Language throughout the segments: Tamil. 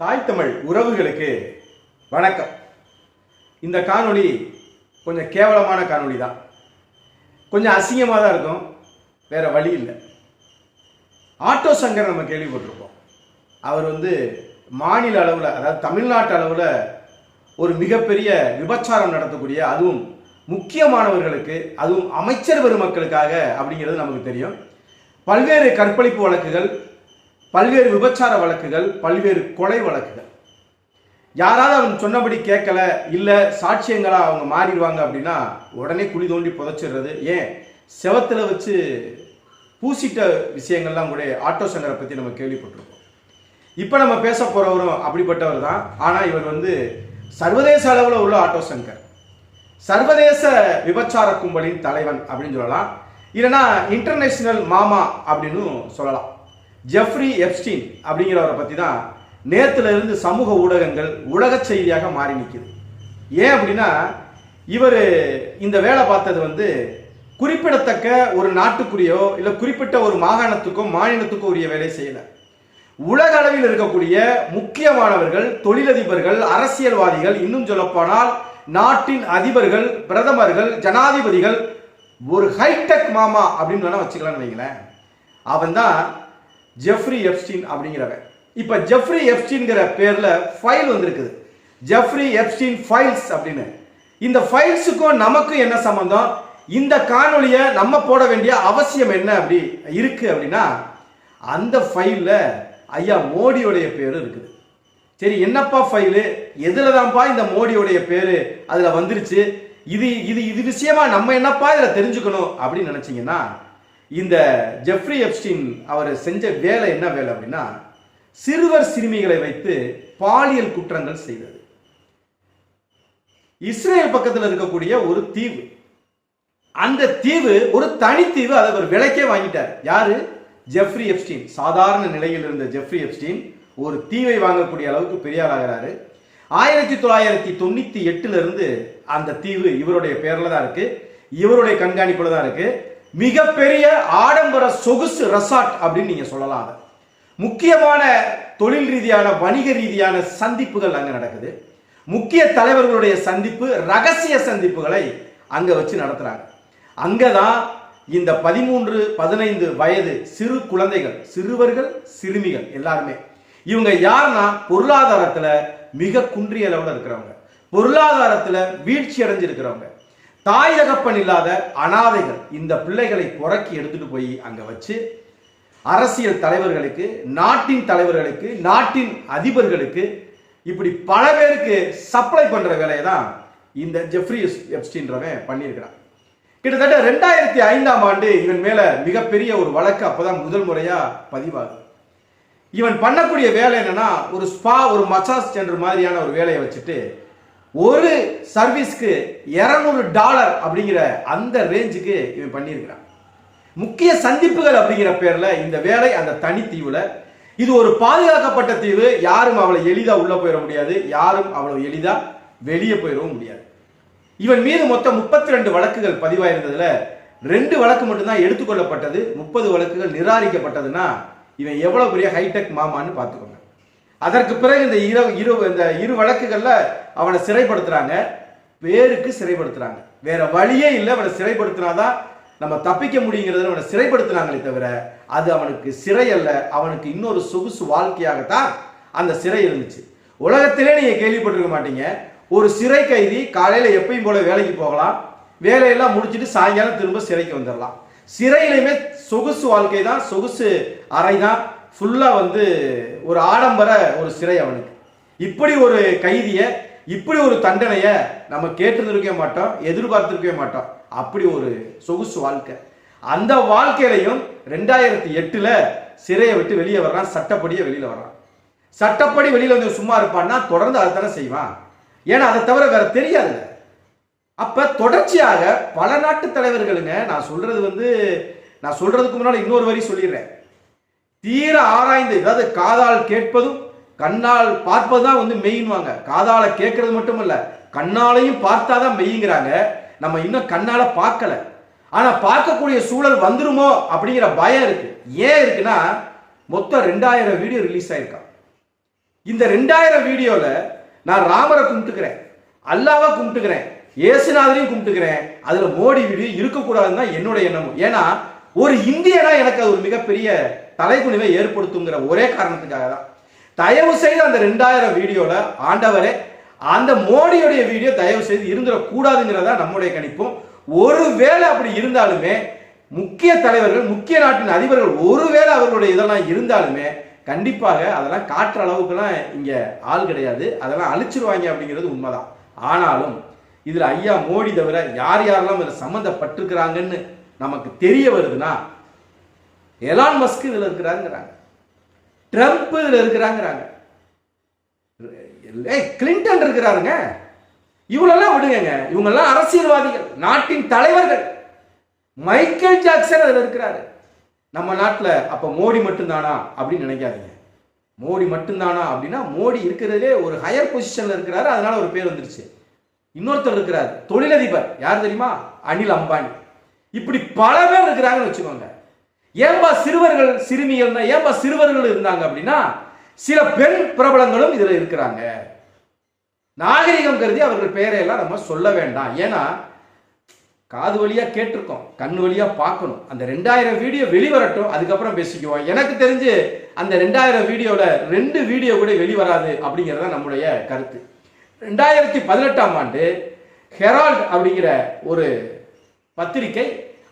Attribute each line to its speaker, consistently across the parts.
Speaker 1: தாய் தமிழ் உறவுகளுக்கு வணக்கம். இந்த காணொளி கொஞ்சம் கேவலமான காணொளி தான். கொஞ்சம் அசிங்கமாக தான் இருக்கும். வேற வழி இல்லை. ஆட்டோ சங்கர் நம்ம கேள்விப்பட்டிருப்போம். அவர் வந்து மாநில அளவில் அதாவது தமிழ்நாட்டு அளவில் ஒரு மிகப்பெரிய விபச்சாரம் நடத்தக்கூடிய அதுவும் முக்கியமானவர்களுக்கு அதுவும் அமைச்சர் பெருமக்களுக்காக அப்படிங்கிறது நமக்கு தெரியும். பல்வேறு கற்பழிப்பு வழக்குகள் பல்வேறு விபச்சார வழக்குகள் பல்வேறு கொலை வழக்குகள். யாராவது அவன் சொன்னபடி கேட்கல இல்லை சாட்சியங்களாக அவங்க மாறிடுவாங்க அப்படின்னா உடனே குழி தோண்டி புதைச்சிடுறது. ஏன்? செவத்தில் வச்சு பூசிட்ட விஷயங்கள்லாம் கூட ஆட்டோ சங்கரை பற்றி நம்ம கேள்விப்பட்டிருக்கோம் இப்போ நம்ம பேச போகிறவரும் அப்படிப்பட்டவர் தான். ஆனால் இவர் வந்து சர்வதேச அளவில் உள்ள ஆட்டோ சங்கர் சர்வதேச விபச்சார கும்பலின் தலைவன் அப்படின்னு சொல்லலாம். இல்லைன்னா இன்டர்நேஷனல் மாமா அப்படின்னு சொல்லலாம். ஜெஃப்ரி எப்ஸ்டீன் அப்படிங்கிறவரை பற்றி தான் நேத்துல இருந்து சமூக ஊடகங்கள் உலக செய்தியாக மாறி நிற்குது ஏன் அப்படின்னா இவர் இந்த வேலை பார்த்தது வந்து குறிப்பிடத்தக்க ஒரு நாட்டுக்குரியோ இல்லை குறிப்பிட்ட ஒரு மாகாணத்துக்கோ மாநிலத்துக்கோ உரிய வேலை செய்யலை. உலக அளவில் இருக்கக்கூடிய முக்கியமானவர்கள் தொழிலதிபர்கள் அரசியல்வாதிகள் இன்னும் சொல்லப்போனால் நாட்டின் அதிபர்கள் பிரதமர்கள் ஜனாதிபதிகள் ஒரு ஹைடெக் மாமா அப்படின்னு வேணா வச்சுக்கலாம்னு வைங்களேன். அவன் தான் ஜெஃப்ரி எப்ஸ்டீன் அப்படிங்கிறவன். இப்போ ஜெஃப்ரி எப்ஸ்டீன்கிற பேரில் ஃபைல் வந்திருக்குது. ஜெஃப்ரி எப்ஸ்டீன் ஃபைல்ஸ் அப்படின்னு. இந்த ஃபைல்ஸுக்கும் நமக்கும் என்ன சம்பந்தம்? இந்த காணொலியை நம்ம போட வேண்டிய அவசியம் என்ன அப்படி இருக்குது அப்படின்னா அந்த ஃபைலில் ஐயா மோடியோடைய பேர் இருக்குது. சரி என்னப்பா ஃபைலு? எதில் தான்ப்பா இந்த மோடியோடைய பேர்? அதில் வந்துருச்சு. இது இது இது விஷயமா நம்ம என்னப்பா இதில் தெரிஞ்சுக்கணும் அப்படின்னு நினச்சிங்கன்னா இந்த ஜெஃப்ரி எப்ஸ்டின் அவர் செஞ்ச வேலை என்ன வேலை அப்படின்னா சிறுவர் சிறுமிகளை வைத்து பாலியல் குற்றங்கள் செய்தது. இஸ்ரேல் பக்கத்தில் இருக்கக்கூடிய ஒரு தீவு. அந்த தீவு ஒரு தனித்தீவு அதை ஒரு விலைக்கே வாங்கிட்டார். யாரு? Jeffrey Epstein. சாதாரண நிலையில் இருந்த ஜெஃப்ரி எப்ஸ்டீன் ஒரு தீவை வாங்கக்கூடிய அளவுக்கு பெரியாராகிறாரு ஆயிரத்தி தொள்ளாயிரத்தி தொண்ணூத்தி எட்டுல இருந்து அந்த தீவு இவருடைய பேர்ல தான் இருக்கு. இவருடைய கண்காணிப்புல தான் இருக்கு. மிகப்பெரிய ஆடம்பர சொகுசு ரெசார்ட் அப்படின்னு நீங்க சொல்லலாம் அதை. முக்கியமான தொழில் ரீதியான வணிக ரீதியான சந்திப்புகள் அங்க நடக்குது. முக்கிய தலைவர்களுடைய சந்திப்பு ரகசிய சந்திப்புகளை அங்க வச்சு நடத்துறாங்க. அங்கதான் இந்த பதிமூன்று பதினைந்து வயது சிறு குழந்தைகள் சிறுவர்கள் சிறுமிகள் எல்லாருமே. இவங்க யாருன்னா பொருளாதாரத்துல மிக குன்றிய அளவில் இருக்கிறவங்க. பொருளாதாரத்துல வீழ்ச்சி அடைஞ்சிருக்கிறவங்க தாய் தகப்பன் இல்லாத அனாதைகள் இந்த பிள்ளைகளை புறக்கி எடுத்துட்டு போய் அங்க வச்சு அரசியல் தலைவர்களுக்கு நாட்டின் தலைவர்களுக்கு நாட்டின் அதிபர்களுக்கு இப்படி பல பேருக்கு சப்ளை பண்ற வேலையை தான் இந்த ஜெஃப்ரி எப்ஸ்டீன்றவன் பண்ணியிருக்கிறான். கிட்டத்தட்ட ரெண்டாயிரத்தி ஐந்தாம் ஆண்டு இவன் மேல மிகப்பெரிய ஒரு வழக்கு அப்பதான் முதல் முறையா பதிவாகுது. இவன் பண்ணக்கூடிய வேலை என்னன்னா ஒரு ஸ்பா ஒரு மசாஜ் சென்டர் மாதிரியான ஒரு வேலையை வச்சுட்டு ஒரு சர்வீஸ்க்கு 200 டாலர் அப்படிங்கிற அந்த ரேஞ்சுக்கு இவன் பண்ணியிருக்கிறான். முக்கிய சந்திப்புகள் அப்படிங்கிற பேர்ல இந்த வேலை அந்த தனித்தீவில். இது ஒரு பாதுகாக்கப்பட்ட தீவு. யாரும் அவளை எளிதா உள்ள போயிட முடியாது. யாரும் அவளை எளிதா வெளியே போயிடவும் முடியாது. இவன் மீது மொத்தம் முப்பத்தி ரெண்டு வழக்குகள் பதிவாயிருந்ததுல ரெண்டு வழக்கு மட்டும்தான் எடுத்துக்கொள்ளப்பட்டது. முப்பது வழக்குகள் நிராகரிக்கப்பட்டதுன்னா இவன் எவ்வளவு பெரிய ஹைடெக் மாமான்னு பார்த்துக்கணும் அதற்கு பிறகு இந்த இரு இரு இந்த இரு வழக்குகளில் அவனை சிறைப்படுத்துகிறாங்க பேருக்கு சிறைப்படுத்துகிறாங்க வேற வழியே இல்லை அவனை சிறைப்படுத்தினாதான் நம்ம தப்பிக்க முடியுங்கிறத அவனை சிறைப்படுத்தினாங்களே தவிர அது அவனுக்கு சிறை அல்ல அவனுக்கு இன்னொரு சொகுசு வாழ்க்கையாகத்தான் அந்த சிறை இருந்துச்சு. உலகத்திலே நீங்கள் கேள்விப்பட்டிருக்க மாட்டீங்க. ஒரு சிறை கைதி காலையில் எப்பயும் போல வேலைக்கு போகலாம். வேலையெல்லாம் முடிச்சுட்டு சாயங்காலம் திரும்ப சிறைக்கு வந்துடலாம் சிறையிலையுமே சொகுசு வாழ்க்கை தான் சொகுசு அறை தான் ஃபுல்லாக வந்து ஒரு ஆடம்பர ஒரு சிறை அவனுக்கு. இப்படி ஒரு கைதியை இப்படி ஒரு தண்டனையை நம்ம கேட்டிருந்திருக்கவே மாட்டோம் எதிர்பார்த்துருக்கவே மாட்டோம். அப்படி ஒரு சொகுசு வாழ்க்கை. அந்த வாழ்க்கையிலையும் ரெண்டாயிரத்தி எட்டில் சிறையை விட்டு வெளியே வர்றான் சட்டப்படியே வெளியில் வர்றான். சட்டப்படி வெளியில் வந்து சும்மா இருப்பான்னா தொடர்ந்து அதை தானே செய்வான். ஏன்னா அதை தவிர வேற தெரியாது அப்ப தொடர்ச்சியாக பல நாட்டு தலைவர்களுங்க நான் சொல்றது வந்து நான் சொல்றதுக்கு முன்னால் இன்னொரு வரி சொல்லிடுறேன். தீர ஆராய்ந்து அதாவது காதால் கேட்பதும் கண்ணால் பார்ப்பதுதான் வந்து மெய்ன்வாங்க காதால கேட்கறது மட்டும் இல்ல கண்ணாலையும் பார்த்தாதான் மெய்ங்கிறாங்க நம்ம இன்னும் கண்ணால பார்க்கல. ஆனா பார்க்கக்கூடிய சூழல் வந்துருமோ அப்படிங்கிற பயம் இருக்கு. ஏன் இருக்குன்னா மொத்தம் ரெண்டாயிரம் வீடியோ ரிலீஸ் ஆயிருக்கான் இந்த ரெண்டாயிரம் வீடியோல நான் ராமரை கும்பிட்டுக்கிறேன் அல்லாவை கும்பிட்டுக்கிறேன் ஏசுநாதரையும் கும்பிட்டுக்கிறேன். அதுல மோடி வீடியோ இருக்கக்கூடாதுன்னு தான் என்னோட எண்ணமும். ஏன்னா ஒரு இந்தியனா எனக்கு அது ஒரு மிகப்பெரிய தலைகுனிவை ஏற்படுத்துங்கிற ஒரே காரணத்துக்காக தான் தயவு செய்து அந்த ரெண்டாயிரம் வீடியோவில் ஆண்டவரே அந்த மோடியுடைய வீடியோ தயவு செய்து இருந்துடக்கூடாதுங்கிறதா நம்முடைய கணிப்பும். ஒருவேளை அப்படி இருந்தாலுமே முக்கிய தலைவர்கள் முக்கிய நாட்டின் அதிபர்கள் ஒருவேளை அவர்களுடைய இதெல்லாம் இருந்தாலுமே கண்டிப்பாக அதெல்லாம் காட்டுற அளவுக்குலாம் இங்கே ஆள் கிடையாது. அதெல்லாம் அழிச்சிருவாங்க அப்படிங்கிறது உண்மைதான். ஆனாலும் இதில் ஐயா மோடி தவிர யார் யாரெல்லாம் இதில் சம்மந்தப்பட்டிருக்கிறாங்கன்னு நமக்கு தெரிய வருதுன்னா எலான் மஸ்க் இதில் இருக்கிறாங்கிறாங்க. ட்ரம்ப் இதில் இருக்கிறாங்கிறாங்க. ஏய், கிளின்டன் இருக்கிறாருங்க. இவங்களெல்லாம் விடுங்க இவங்கெல்லாம் அரசியல்வாதிகள் நாட்டின் தலைவர்கள். மைக்கேல் ஜாக்சன் அதில் இருக்கிறாரு. நம்ம நாட்டில் அப்போ மோடி மட்டும்தானா அப்படின்னு நினைக்காதீங்க. மோடி மட்டும்தானா அப்படின்னா மோடி இருக்கிறதுலே ஒரு ஹையர் பொசிஷனில் இருக்கிறாரு அதனால ஒரு பேர் வந்துருச்சு. இன்னொருத்தர் இருக்கிறார் தொழிலதிபர். யார் தெரியுமா? அனில் அம்பானி. இப்படி பல பேர் இருக்கிறாங்கன்னு வச்சுக்கோங்க. ஏன்பா சிறுவர்கள் சிறுமிகள் ஏன்பா சிறுவர்கள் இருந்தாங்க அப்படின்னா சில பெண் பிரபலங்களும் இதில் இருக்கிறாங்க. நாகரிகம் கருதி அவர்கள் பெயரையெல்லாம் நம்ம சொல்ல வேண்டாம். ஏன்னா காது வழியாக கேட்டிருக்கோம் கண் வழியாக பார்க்கணும். அந்த ரெண்டாயிரம் வீடியோ வெளிவரட்டும் அதுக்கப்புறம் பேசிக்குவோம். எனக்கு தெரிஞ்சு அந்த ரெண்டாயிரம் வீடியோவில் ரெண்டு வீடியோ கூட வெளிவராது அப்படிங்கிறது தான் நம்முடைய கருத்து. ரெண்டாயிரத்தி பதினெட்டாம் ஆண்டு ஹெரால்ட் அப்படிங்கிற ஒரு பத்திரிகை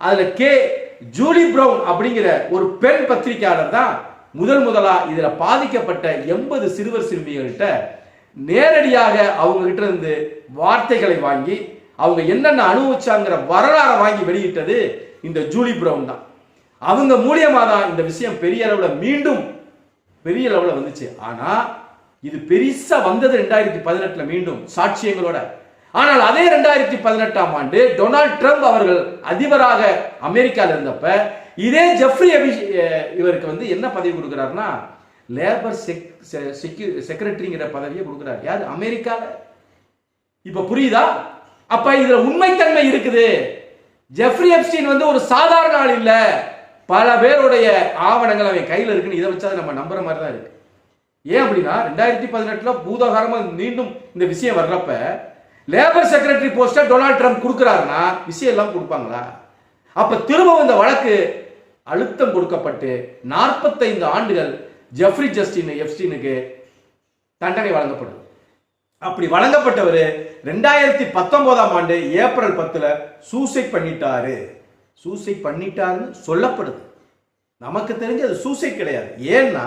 Speaker 1: அதில் கே ஜூலி பிரவுன் அப்படிங்கிற ஒரு பெண் பத்திரிகையாளர் தான் முதல் முதலா இதுல பாதிக்கப்பட்ட எண்பது சிறுவர் சிறுமிகள்கிட்ட நேரடியாக அவங்க கிட்ட இருந்து வார்த்தைகளை வாங்கி அவங்க என்னென்ன அனுபவிச்சாங்கிற வரலாறை வாங்கி வெளியிட்டது இந்த ஜூலி பிரவுன் தான். அவங்க மூலியமா தான் இந்த விஷயம் பெரிய அளவில் மீண்டும் பெரிய அளவில் வந்துச்சு. ஆனா இது பெருசாக வந்தது ரெண்டாயிரத்தி பதினெட்டுல மீண்டும் சாட்சியங்களோட. ஆனால் அதே ரெண்டாயிரத்தி பதினெட்டாம் ஆண்டு டொனால்ட் ட்ரம்ப் அவர்கள் அதிபராக அமெரிக்காவில் இருந்தப்ப இதே ஜெஃப்ரி அபி இவருக்கு வந்து என்ன பதவி கொடுக்குறாருன்னா லேபர் செக்ரட்டரிங்கிற பதவியை கொடுக்குறாரு. யார்? அமெரிக்கால. இப்ப புரியுதா? அப்ப இதுல உண்மைத்தன்மை இருக்குது. ஜெஃப்ரி எப்ஸ்டீன் வந்து ஒரு சாதாரண ஆள் இல்ல. பல பேருடைய ஆவணங்கள் அவன் கையில இருக்குன்னு இதை வச்சா நம்ம நம்புற மாதிரி தான் இருக்கு. ஏன் அப்படின்னா ரெண்டாயிரத்தி பதினெட்டுல பூதாகாரமா மீண்டும் இந்த விஷயம் வர்றப்ப லேபர் செக்ரட்டரி போஸ்ட்டை டொனால்ட் ட்ரம்ப் கொடுக்குறாருன்னா விஷயம் எல்லாம் கொடுப்பாங்களா? அப்ப திரும்பவும் இந்த வழக்கு அழுத்தம் கொடுக்கப்பட்டு நாற்பத்தைந்து ஆண்டுகள் ஜெஃப்ரி ஜஸ்டின் எப்ஸ்டீனுக்கு தண்டனை வழங்கப்படுது அப்படி வழங்கப்பட்டவர் ரெண்டாயிரத்தி பத்தொன்பதாம் ஆண்டு ஏப்ரல் பத்துல சூசைட் பண்ணிட்டாரு. சூசைட் பண்ணிட்டாருன்னு சொல்லப்படுது. நமக்கு தெரிஞ்சு அது சூசைட் கிடையாது. ஏன்னா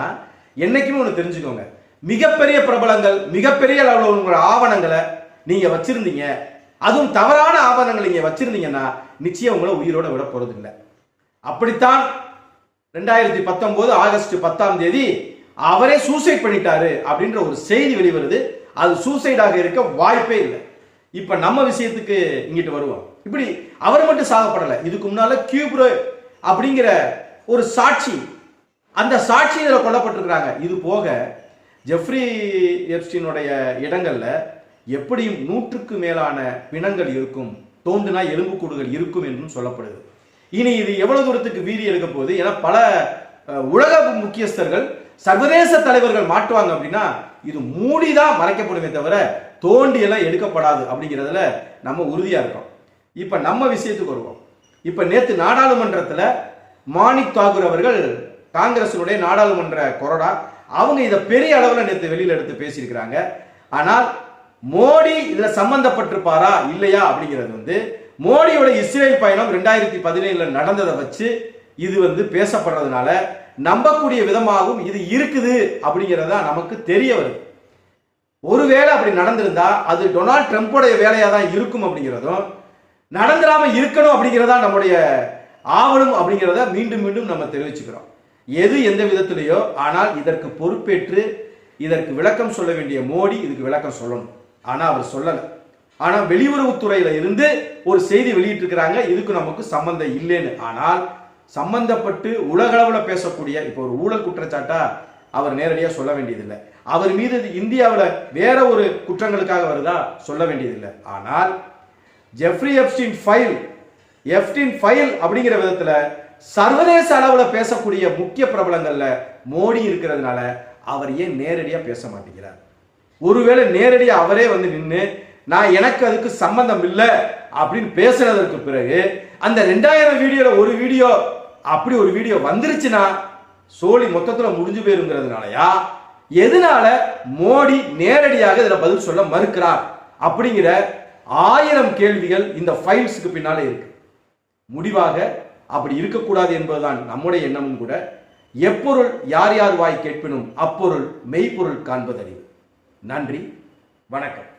Speaker 1: என்னைக்குமே ஒன்று தெரிஞ்சுக்கோங்க. மிகப்பெரிய பிரபலங்கள் மிகப்பெரிய அளவில் உங்களோட ஆவணங்களை நீங்க வச்சிருந்தீங்க. அதுவும் தவறான ஆவணங்களை நீங்க வச்சிருந்தீங்கன்னா நிச்சயம் உங்களை உயிரோட விட போறது இல்லை அப்படித்தான் ரெண்டாயிரத்தி பத்தொன்பது ஆகஸ்ட் பத்தாம் தேதி அவரே சூசைட் பண்ணிட்டாரு அப்படின்ற ஒரு செய்தி வெளிவருது. அது சூசைடாக இருக்க வாய்ப்பே இல்லை. இப்ப நம்ம விஷயத்துக்கு இங்கிட்டு வருவோம். இப்படி அவர் மட்டும் சாகப்படலை. இதுக்கு முன்னால கியூப்ரோ அப்படிங்கிற ஒரு சாட்சி அந்த சாட்சி இதில் கொல்லப்பட்டிருக்கிறாங்க. இது போக ஜெஃப்ரி எப்ஸ்டினுடைய இடங்கள்ல எப்படியும் நூற்றுக்கு மேலான பிணங்கள் இருக்கும். தோன்றுனா எலும்புக்கூடுகள் இருக்கும் என்றும் சொல்லப்படுது. இனி இது எவ்வளவு தூரத்துக்கு வீதி எடுக்க போகுது ஏன்னா பல உலக முக்கியஸ்தர்கள் சர்வதேச தலைவர்கள் மாட்டுவாங்க அப்படின்னா இது மூடிதான் மறைக்கப்படுமே தவிர தோண்டி எல்லாம் எடுக்கப்படாது அப்படிங்கிறதுல நம்ம உறுதியா இருக்கோம். இப்ப நம்ம விஷயத்துக்கு வருவோம். இப்ப நேத்து நாடாளுமன்றத்துல மாணிக் தாகூர் அவர்கள் காங்கிரசினுடைய நாடாளுமன்ற கொறடா அவங்க இதை பெரிய அளவில் நேற்று வெளியில் எடுத்து பேசியிருக்கிறாங்க. ஆனால் மோடி இதுல சம்பந்தப்பட்டிருப்பாரா? இல்லையா? அப்படிங்கிறது வந்து மோடியோட இஸ்ரேல் பயணம் ரெண்டாயிரத்தி பதினேழுல நடந்ததை வச்சு இது வந்து பேசப்படுறதுனால நம்பக்கூடிய விதமாகவும் இது இருக்குது அப்படிங்கிறதா நமக்கு தெரிய வருது. ஒருவேளை அப்படி நடந்திருந்தா அது டொனால்ட் ட்ரம்ப்போடைய வேலையா தான் இருக்கும் அப்படிங்கிறதும் நடந்துடாம இருக்கணும் அப்படிங்கிறதா நம்முடைய ஆவணம் அப்படிங்கிறத மீண்டும் மீண்டும் நம்ம தெரிவிச்சுக்கிறோம். எது எந்த விதத்திலேயோ ஆனால் இதற்கு பொறுப்பேற்று இதற்கு விளக்கம் சொல்ல வேண்டிய மோடி இதுக்கு விளக்கம் சொல்லணும். ஆனா அவர் சொல்லல. ஆனா வெளியுறவுத்துறையில இருந்து ஒரு செய்தி வெளியிட்டிருக்கிறாங்க இதுக்கு நமக்கு சம்பந்தம் இல்லைன்னு. ஆனால் சம்பந்தப்பட்டு உலகளவில் பேசக்கூடிய இப்போ ஒரு ஊழல் குற்றச்சாட்டா அவர் நேரடியாக சொல்ல வேண்டியதில்லை. அவர் மீது இந்தியாவில் வேற ஒரு குற்றங்களுக்காக வருதா சொல்ல வேண்டியதில்லை. ஆனால் Jeffrey Epstein file Epstein file அப்படிங்கிற விதத்தில் சர்வதேச அளவில் பேசக்கூடிய முக்கிய பிரபலங்களில் மோடி இருக்கிறதுனால அவர் ஏன் நேரடியாக பேச மாட்டேங்கிறார்? ஒருவேளை நேரடியாக அவரே வந்து நின்று நான் எனக்கு அதுக்கு சம்பந்தம் இல்லை அப்படின்னு பேசுனதற்கு பிறகு அந்த ரெண்டாயிரம் வீடியோல ஒரு வீடியோ அப்படி ஒரு வீடியோ வந்துருச்சுன்னா சோழி மொத்தத்தில் முடிஞ்சு போயிருங்கிறதுனாலயா எதனால மோடி நேரடியாக இதில் பதில் சொல்ல மறுக்கிறார் அப்படிங்கிற ஆயிரம் கேள்விகள் இந்த ஃபைல்ஸுக்கு பின்னாலே இருக்கு. முடிவாக அப்படி இருக்கக்கூடாது என்பதுதான் நம்முடைய எண்ணமும் கூட. எப்பொருள் யார் யார் வாய் கேட்பினும் அப்பொருள் மெய்ப்பொருள் காண்பதறிவு. நன்றி வணக்கம்.